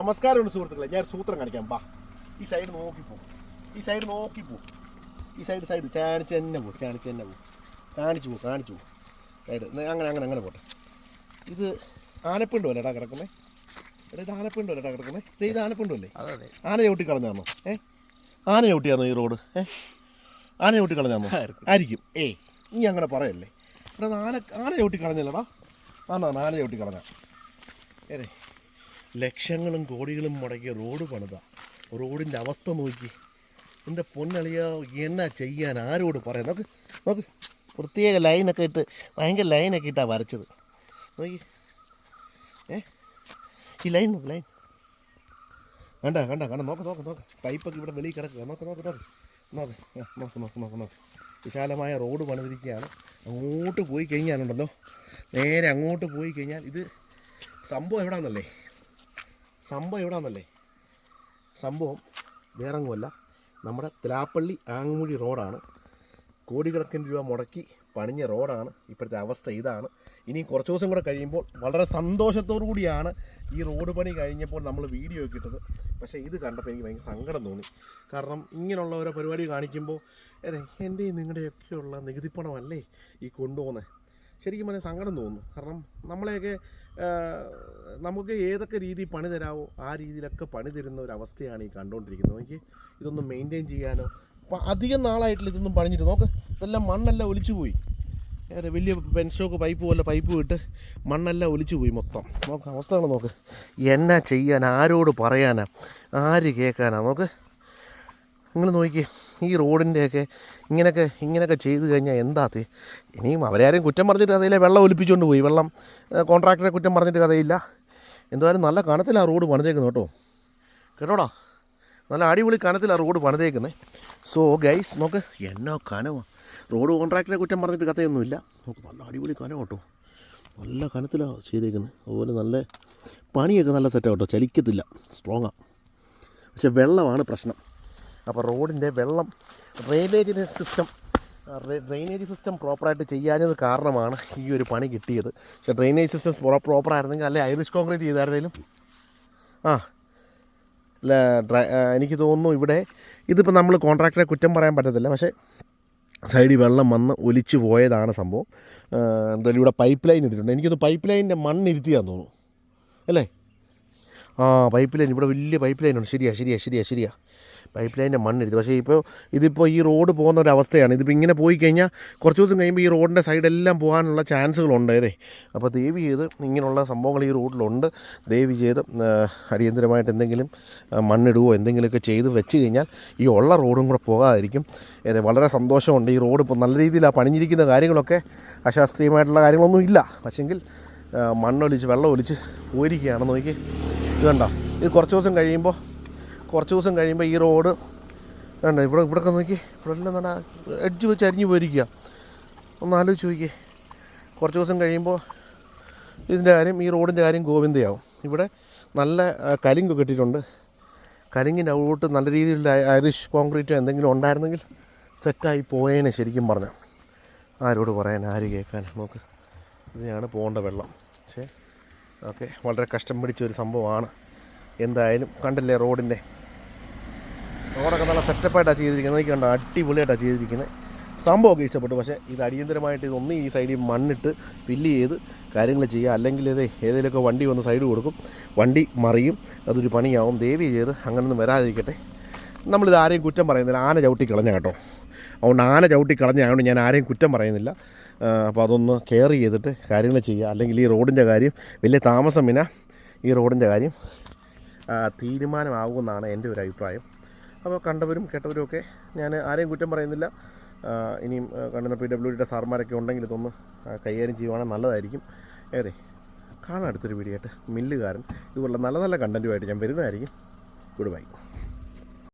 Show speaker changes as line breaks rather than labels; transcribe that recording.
നമസ്കാരമുണ്ട് സുഹൃത്തുക്കളെ. ഞാൻ സൂത്രം കാണിക്കാം. ബാ. ഈ സൈഡ് നോക്കി പോ. ഈ സൈഡ് നോക്കി പോ. ഈ സൈഡ് സൈഡ് ചാണിച്ച് തന്നെ പോ. ചാണിച്ച് തന്നെ പോ. കാണിച്ചു പോ. കാണിച്ചു പോ. സൈഡ് അങ്ങനെ അങ്ങനെ അങ്ങനെ പോട്ടെ. ഇത് ആനപ്പിണ്ടോ അല്ലേടാ കിടക്കുന്നേ? എടാ ഇത് ആനപ്പിണ്ടോ അല്ലേടാ കിടക്കുന്നേ? ദേ ഇത് ആനപ്പിണ്ടോ അല്ലേ? ആന ചവിട്ടി കളഞ്ഞാന്നോ? ഏ? ആന ചവിട്ടിയാന്നോ ഈ റോഡ്? ഏ? ആന ചവിട്ടി കളഞ്ഞാന്നോ? ആയിരിക്കും. ഏയ് നീ അങ്ങനെ പറയല്ലേ. എടാ ഇത് ആന ആന ചവിട്ടി കളഞ്ഞല്ലേടാ. ആണോ ആന ചവിട്ടി കളഞ്ഞ. ഏരെ ലക്ഷങ്ങളും കോടികളും മുടക്കിയ റോഡ് പണിത. റോഡിന്റെ അവസ്ഥ നോക്കി. എന്റെ പൊന്നളിയ എന്നാ ചെയ്യാൻ ആരോട് പറയാം നോക്ക് നോക്ക്. പ്രത്യേക ലൈനൊക്കെ ഇട്ട് ഭയങ്കര ലൈനൊക്കെ ഇട്ടാണ് വരച്ചത്. നോക്കി. ഏ? ഈ ലൈൻ നോക്ക് ലൈൻ. കണ്ട കണ്ട കണ്ട? നോക്ക് നോക്ക് നോക്ക്. പൈപ്പൊക്കെ ഇവിടെ വെളിയിൽ കിടക്കുക നോക്ക് നോക്ക് നോക്ക്. നോക്ക് നോക്ക് നോക്ക് നോക്ക് നോക്ക്. വിശാലമായ റോഡ് പണിതിരിക്കുകയാണ്. അങ്ങോട്ട് പോയി കഴിഞ്ഞാലുണ്ടല്ലോ. നേരെ അങ്ങോട്ട് പോയി കഴിഞ്ഞാൽ ഇത് സംഭവം എവിടാന്നല്ലേ? സംഭവം എവിടാന്നല്ലേ? സംഭവം വേറെങ്ങുമല്ല. നമ്മുടെ തിലാപ്പള്ളി ആങ്ങുമുഴി റോഡാണ്. കോടിക്കണക്കിന് രൂപ മുടക്കി പണിഞ്ഞ റോഡാണ്. ഇപ്പോഴത്തെ അവസ്ഥ ഇതാണ്. ഇനി കുറച്ച് ദിവസം കൂടെ കഴിയുമ്പോൾ വളരെ സന്തോഷത്തോടു കൂടിയാണ് ഈ റോഡ് പണി കഴിഞ്ഞപ്പോൾ നമ്മൾ വീഡിയോ ഒക്കെ ഇട്ടത്. പക്ഷേ ഇത് കണ്ടപ്പോൾ എനിക്ക് ഭയങ്കര സങ്കടം തോന്നി. കാരണം ഇങ്ങനെയുള്ള ഓരോ പരിപാടി കാണിക്കുമ്പോൾ എന്റെയും നിങ്ങളുടെയൊക്കെയുള്ള നികുതിപ്പണമല്ലേ ഈ കൊണ്ടുപോകുന്നത് ശരിക്കും പറഞ്ഞാൽ സങ്കടം തോന്നുന്നു. കാരണം നമ്മളെയൊക്കെ നമുക്ക് ഏതൊക്കെ രീതിയിൽ പണി തരാമോ ആ രീതിയിലൊക്കെ പണി തരുന്ന ഒരു അവസ്ഥയാണ് ഈ കണ്ടുകൊണ്ടിരിക്കുന്നത് എനിക്ക് ഇതൊന്നും മെയിന്റെയിൻ ചെയ്യാനോ അപ്പം അധികം നാളായിട്ടില്ല ഇതൊന്നും പണിഞ്ഞിട്ട്. നോക്ക് ഇതെല്ലാം മണ്ണെല്ലാം ഒലിച്ചു പോയി. വലിയ പെൻസ്റ്റോക്ക് പൈപ്പ് പോലെ പൈപ്പ് വിട്ട് മണ്ണെല്ലാം ഒലിച്ചു പോയി മൊത്തം. നോക്ക് അവസ്ഥകൾ നോക്ക്. എന്നാ ചെയ്യാൻ ആരോട് പറയാനാ? ആര് കേൾക്കാനാ? നോക്ക് നിങ്ങൾ നോക്കിയേ. ഈ റോഡിന്റെയൊക്കെ ഇങ്ങനെയൊക്കെ ഇങ്ങനെയൊക്കെ ചെയ്തു കഴിഞ്ഞാൽ എന്താ തി ഇനിയും അവരാരും കുറ്റം പറഞ്ഞിട്ട് കഥയില്ല വെള്ളം ഒലിപ്പിച്ചുകൊണ്ട് പോയി. വെള്ളം കോൺട്രാക്ടറെ കുറ്റം പറഞ്ഞിട്ട് കഥയില്ല. എന്തായാലും നല്ല കനത്തിലാണ് റോഡ് പണിതേക്കുന്നു കേട്ടോ. കേട്ടോടാ? നല്ല അടിപൊളി കനത്തിലാണ് റോഡ് പണിതേക്കുന്നത് സോ ഗൈസ് നോക്ക് എന്നോ കനവാ. റോഡ് കോൺട്രാക്ടറെ കുറ്റം പറഞ്ഞിട്ട് കഥയൊന്നുമില്ല. നോക്ക് നല്ല അടിപൊളി കനം കേട്ടോ. നല്ല കനത്തിലാണ് ചെയ്തേക്കുന്നത് അതുപോലെ നല്ല പണിയൊക്കെ നല്ല സെറ്റാണ് കേട്ടോ. ചലിക്കത്തില്ല. സ്ട്രോങ്ങാണ് പക്ഷെ വെള്ളമാണ് പ്രശ്നം. അപ്പോൾ റോഡിന്റെ വെള്ളം ഡ്രെയിനേജിന്റെ സിസ്റ്റം ഡ്രെയിനേജ് സിസ്റ്റം പ്രോപ്പറായിട്ട് ചെയ്യാനത് കാരണമാണ് ഈ ഒരു പണി കിട്ടിയത്. പക്ഷേ ഡ്രെയിനേജ് സിസ്റ്റം പ്രോപ്പർ ആയിരുന്നെങ്കിൽ അല്ലെ ഐറിഷ് കോൺക്രീറ്റ് ചെയ്തായിരുന്നേലും? ആ അല്ല എനിക്ക് തോന്നുന്നു ഇവിടെ ഇതിപ്പോൾ നമ്മൾ കോൺട്രാക്ടറെ കുറ്റം പറയാൻ പറ്റത്തില്ല. പക്ഷേ സൈഡിൽ വെള്ളം വന്ന് ഒലിച്ചു പോയതാണ് സംഭവം. എന്തായാലും ഇവിടെ പൈപ്പ് ലൈൻ ഇട്ടിട്ടുണ്ട്. എനിക്കൊന്ന് പൈപ്പ് ലൈനിന്റെ മണ്ണ് ഇരുത്തിയാന്ന് തോന്നുന്നു. അല്ലേ? ആ പൈപ്പ് ലൈൻ ഇവിടെ വലിയ പൈപ്പ് ലൈൻ ഉണ്ട്. ശരിയാ ശരിയാ ശരിയാ ശരിയാ. പൈപ്പ് ലൈന്റെ മണ്ണെടുത്ത് പക്ഷേ ഇപ്പോൾ ഇതിപ്പോൾ ഈ റോഡ് പോകുന്ന ഒരു അവസ്ഥയാണ് ഇതിപ്പോൾ ഇങ്ങനെ പോയി കഴിഞ്ഞാൽ കുറച്ച് ദിവസം കഴിയുമ്പോൾ ഈ റോഡിന്റെ സൈഡെല്ലാം പോകാനുള്ള ചാൻസുകളുണ്ട് അതെ അപ്പോൾ ദയവ് ചെയ്ത് ഇങ്ങനെയുള്ള സംഭവങ്ങൾ ഈ റോഡിലുണ്ട് ദയവ് ചെയ്ത് അടിയന്തരമായിട്ട് എന്തെങ്കിലും മണ്ണിടുകയോ എന്തെങ്കിലുമൊക്കെ ചെയ്ത് വെച്ച് കഴിഞ്ഞാൽ ഈ ഉള്ള റോഡും കൂടെ പോകാതിരിക്കും. അതെ വളരെ സന്തോഷമുണ്ട്. ഈ റോഡ് ഇപ്പോൾ നല്ല രീതിയിലാണ് പണിഞ്ഞിരിക്കുന്ന കാര്യങ്ങളൊക്കെ അശാസ്ത്രീയമായിട്ടുള്ള കാര്യങ്ങളൊന്നും ഇല്ല. പക്ഷെങ്കിൽ മണ്ണൊലിച്ച് വെള്ളം ഒലിച്ച് പോയിരിക്കുകയാണ് നോക്കി ഇത് കണ്ടോ? ഇത് കുറച്ച് ദിവസം കഴിയുമ്പോൾ കുറച്ച് ദിവസം കഴിയുമ്പോൾ ഈ റോഡ് വേണ്ട ഇവിടെ ഇവിടെയൊക്കെ നോക്കി. ഇവിടെ എല്ലാം നല്ല എഡ്ജ് വെച്ച് അരിഞ്ഞു പോയിരിക്കുക ഒന്ന് ആലോചിച്ച് നോക്കിയേ കുറച്ച് ദിവസം കഴിയുമ്പോൾ ഇതിന്റെ കാര്യം ഈ റോഡിന്റെ കാര്യം ഗോവിന്ദയാവും. ഇവിടെ നല്ല കലിങ്ക് കെട്ടിയിട്ടുണ്ട് കരിങ്ങിന്റെ ഔട്ട് നല്ല രീതിയിലുള്ള ഐറിഷ് കോൺക്രീറ്റോ എന്തെങ്കിലും ഉണ്ടായിരുന്നെങ്കിൽ സെറ്റായി പോയേനെ ശരിക്കും പറഞ്ഞാൽ ആരോട് പറയാൻ ആര് കേൾക്കാൻ? നമുക്ക് ഇതിനെയാണ് പോകേണ്ട വെള്ളം. പക്ഷേ ഓക്കെ. വളരെ കഷ്ടം പിടിച്ച ഒരു സംഭവമാണ്. എന്തായാലും കണ്ടില്ലേ റോഡിന്റെ? റോഡൊക്കെ നല്ല സെറ്റപ്പായിട്ടാണ് ചെയ്തിരിക്കുന്നത്. കണ്ട? അടിപൊളിയായിട്ടാണ് ചെയ്തിരിക്കുന്നത്. സംഭവമൊക്കെ ഇഷ്ടപ്പെട്ടു. പക്ഷേ ഇത് അടിയന്തരമായിട്ട് ഇതൊന്ന് ഈ സൈഡിൽ മണ്ണിട്ട് ഫില്ല് ചെയ്ത് കാര്യങ്ങൾ ചെയ്യുക. അല്ലെങ്കിൽ ഇതേ ഏതെങ്കിലുമൊക്കെ വണ്ടി വന്ന് സൈഡ് കൊടുക്കും. വണ്ടി മറിയും. അതൊരു പണിയാവും. ദേവി ചെയ്ത് അങ്ങനൊന്നും വരാതിരിക്കട്ടെ. നമ്മളിത് ആരെയും കുറ്റം പറയുന്നില്ല. ആന ചവിട്ടി കളഞ്ഞ കേട്ടോ. അതുകൊണ്ട് ആന ചവിട്ടി കളഞ്ഞായതുകൊണ്ട് ഞാൻ ആരെയും കുറ്റം പറയുന്നില്ല. അപ്പോൾ അതൊന്ന് കെയർ ചെയ്തിട്ട് കാര്യങ്ങൾ ചെയ്യുക. അല്ലെങ്കിൽ ഈ റോഡിന്റെ കാര്യം വലിയ താമസം വിന ഈ റോഡിന്റെ കാര്യം തീരുമാനമാകുമെന്നാണ് എന്റെ ഒരു അഭിപ്രായം. അപ്പോൾ കണ്ടവരും കേട്ടവരും ഒക്കെ ഞാൻ ആരെയും കുറ്റം പറയുന്നില്ല. ഇനിയും കണ്ടുന്ന പി ഡബ്ല്യു ഡിയുടെ സാർമാരൊക്കെ ഉണ്ടെങ്കിൽ ഇതൊന്ന് കൈകാര്യം ചെയ്യുവാണെങ്കിൽ നല്ലതായിരിക്കും. ഏറെ കാണാൻ അടുത്തൊരു വീഡിയോ ആയിട്ട്. മില്ലുകാരൻ ഇതുപോലുള്ള നല്ല നല്ല കണ്ടന്റുമായിട്ട് ഞാൻ വരുന്നതായിരിക്കും. Good bye